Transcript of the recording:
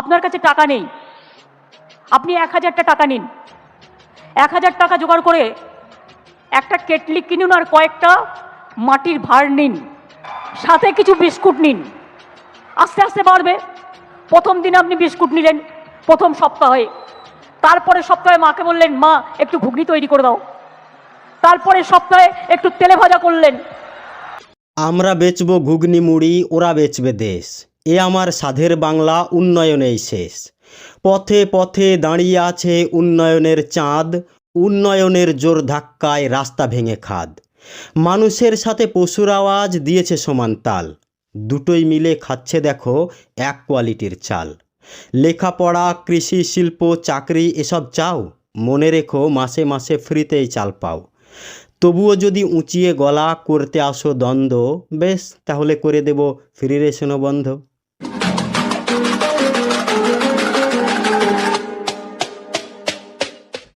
আপনার কাছে টাকা নেই। আপনি এক হাজারটা টাকা নিন। এক হাজার টাকা জোগাড় করে একটা কেটলি কিনুন আর কয়েকটা মাটির ভাঁড় নিন। সাথে কিছু বিস্কুট নিন। আস্তে আস্তে বাড়বে। প্রথম দিনে আপনি বিস্কুট নিলেন, প্রথম সপ্তাহে। তারপরে সপ্তাহে মাকে বললেন, মা, একটু ঘুগনি তৈরি করে দাও। তারপরে সপ্তাহে একটু তেলে ভাজা করলেন। আমরা বেচবো ঘুগনি মুড়ি, ওরা বেচবে দেশ। এ আমার সাধের বাংলা উন্নয়নেই শেষ। পথে পথে দাঁড়িয়ে আছে উন্নয়নের চাঁদ, উন্নয়নের জোর ধাক্কায় রাস্তা ভেঙে খাদ। মানুষের সাথে পশুর আওয়াজ দিয়েছে সমান তাল। দুটোই মিলে খাচ্ছে দেখো এক কোয়ালিটির চাল। লেখাপড়া, কৃষি, শিল্প, চাকরি, এসব চাও? মনে রেখো মাসে মাসে ফ্রিতেই চাল পাও। তবুও যদি উঁচিয়ে গলা করতে আসো দ্বন্দ্ব, বেশ, তাহলে করে দেব ফ্রি রেশনও বন্ধ।